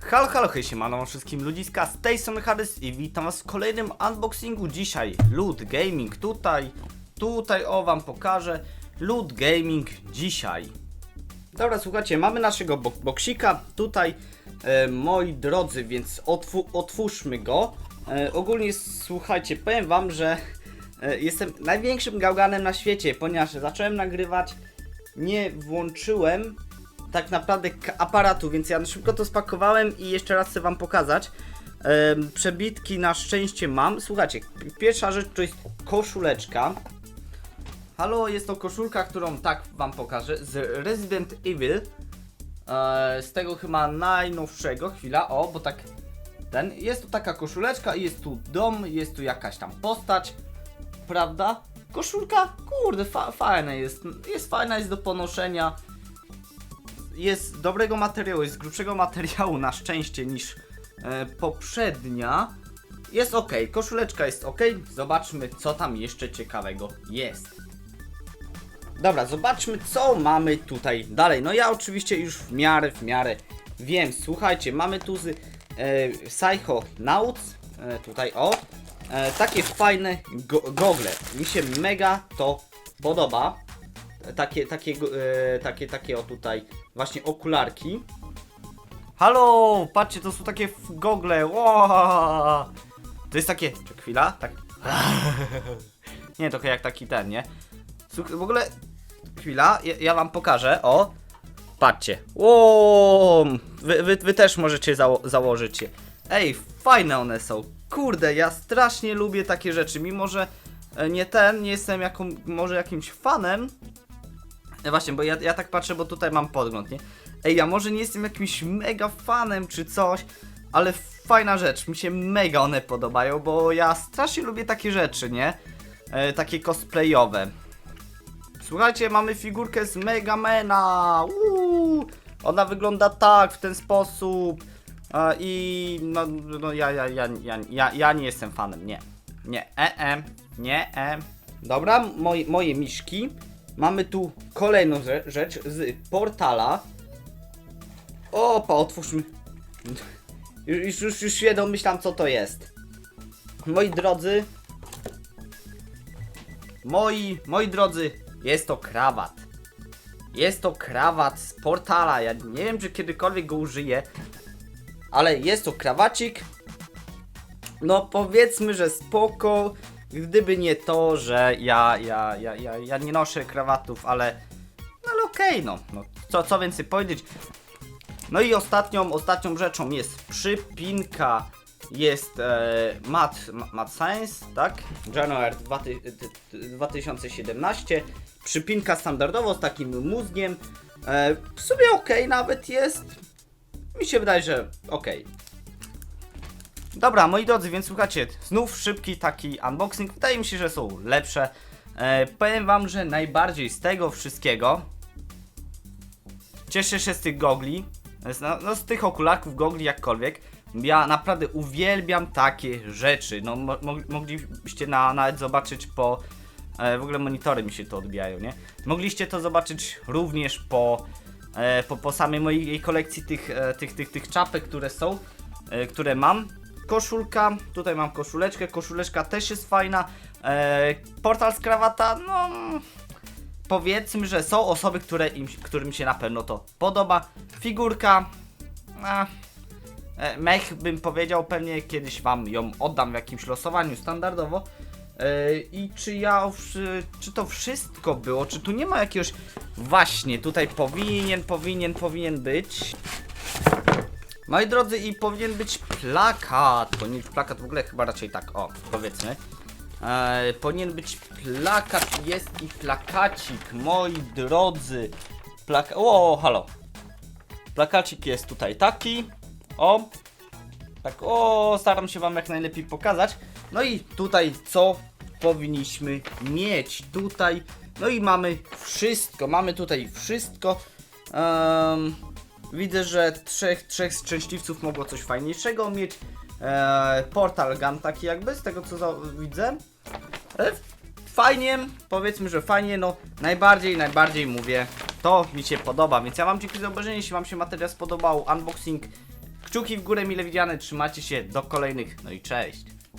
Halo, halo, hej, siemano wszystkim ludziska, z tej strony Hades i witam was w kolejnym unboxingu dzisiaj. Loot Gaming tutaj, tutaj o wam pokażę. Loot Gaming dzisiaj. Dobra, słuchajcie, mamy naszego bo boksika tutaj, e, moi drodzy, więc otwu otwórzmy go. E, ogólnie, słuchajcie, powiem wam, że e, jestem największym gałganem na świecie, ponieważ zacząłem nagrywać, nie włączyłem tak naprawdę aparatu, więc ja szybko to spakowałem i jeszcze raz chcę wam pokazać. Przebitki na szczęście mam. Słuchajcie, pierwsza rzecz to jest koszuleczka. Halo, jest to koszulka, którą tak wam pokażę, z Resident Evil. E, z tego chyba najnowszego, chwila, o, bo tak ten, jest tu taka koszuleczka i jest tu dom, jest tu jakaś tam postać, prawda? Koszulka, kurde, fa fajna jest, jest fajna, jest do ponoszenia jest dobrego materiału, jest grubszego materiału na szczęście niż e, poprzednia. Jest ok, koszuleczka jest ok. Zobaczmy, co tam jeszcze ciekawego jest. Dobra, zobaczmy, co mamy tutaj dalej. No ja oczywiście już w miarę, w miarę wiem. Słuchajcie, mamy tu z e, Psycho Nauts, e, tutaj o, e, takie fajne go gogle. Mi się mega to podoba takie, takie, e, takie, takie o tutaj właśnie okularki. Halo, patrzcie, to są takie gogle. Wow. To jest takie, czy chwila, tak. nie, trochę jak taki ten, nie? Słuch- w ogóle, chwila, ja, ja wam pokażę, o. Patrzcie. Wow, wy, wy, wy też możecie zało założyć je. Ej, fajne one są. Kurde, ja strasznie lubię takie rzeczy, mimo że e, nie ten, nie jestem jaką, może jakimś fanem, Właśnie, bo ja, ja tak patrzę, bo tutaj mam podgląd, nie? Ej, ja może nie jestem jakimś mega fanem czy coś, ale fajna rzecz, mi się mega one podobają, bo ja strasznie lubię takie rzeczy, nie? E, takie cosplayowe. Słuchajcie, mamy figurkę z Megamena! Uuu! Ona wygląda tak, w ten sposób. E, I no, no ja, ja, ja, ja, ja, ja nie jestem fanem, nie. Nie, e, e, nie, e. Dobra, moje, moje miszki. Mamy tu kolejną rze- rzecz z portala. Opa, otwórzmy. Już, już, już się domyślam, co to jest. Moi drodzy. Moi, moi drodzy, jest to krawat. Jest to krawat z portala. Ja nie wiem, czy kiedykolwiek go użyję, ale jest to krawacik. No powiedzmy, że spoko, gdyby nie to, że ja, ja, ja, ja, ja nie noszę krawatów, ale no ale okej, no, no co, co więcej powiedzieć. No i ostatnią, ostatnią rzeczą jest przypinka, jest e, Mat, Ma- Mat Science, tak? January 2000 2017. Przypinka standardowo z takim mózgiem. E, w sumie okej nawet jest. Mi się wydaje, że okej. Dobra, moi drodzy, więc słuchajcie, znów szybki taki unboxing. Wydaje mi się, że są lepsze. E, powiem wam, że najbardziej z tego wszystkiego cieszę się z tych gogli, z, no, no, z tych okularków, gogli, jakkolwiek. Ja naprawdę uwielbiam takie rzeczy. No, mo mo- moglibyście na, nawet zobaczyć po. E, w ogóle monitory mi się to odbijają, nie? Mogliście to zobaczyć również po, e, po, po samej mojej kolekcji tych, e, tych, tych, tych czapek, które są, e, które mam. Koszulka, tutaj mam koszuleczkę, koszuleczka też jest fajna. E, portal z krawata, no powiedzmy, że są osoby, które im, którym się na pewno to podoba. Figurka, e, mech bym powiedział, pewnie kiedyś wam ją oddam w jakimś losowaniu standardowo. E, I czy ja, czy to wszystko było, czy tu nie ma jakiegoś, właśnie tutaj powinien, powinien, powinien być. Moi drodzy, i powinien być plakat. Powinien być plakat w ogóle chyba raczej tak, o, powiedzmy. E, powinien być plakat, jest i plakacik, moi drodzy. Plaka o, halo. Plakacik jest tutaj taki. O. Tak, o, staram się wam jak najlepiej pokazać. No i tutaj co powinniśmy mieć? Tutaj, no i mamy wszystko, mamy tutaj wszystko. Em, widzę, że trzech, trzech szczęśliwców mogło coś fajniejszego mieć. E, portal gun taki jakby, z tego co widzę. E, fajnie, powiedzmy, że fajnie, no najbardziej, najbardziej mówię, to mi się podoba, więc ja wam dziękuję za obejrzenie, jeśli wam się materiał spodobał, unboxing Kciuki w górę mile widziane, trzymajcie się, do kolejnych, no i cześć.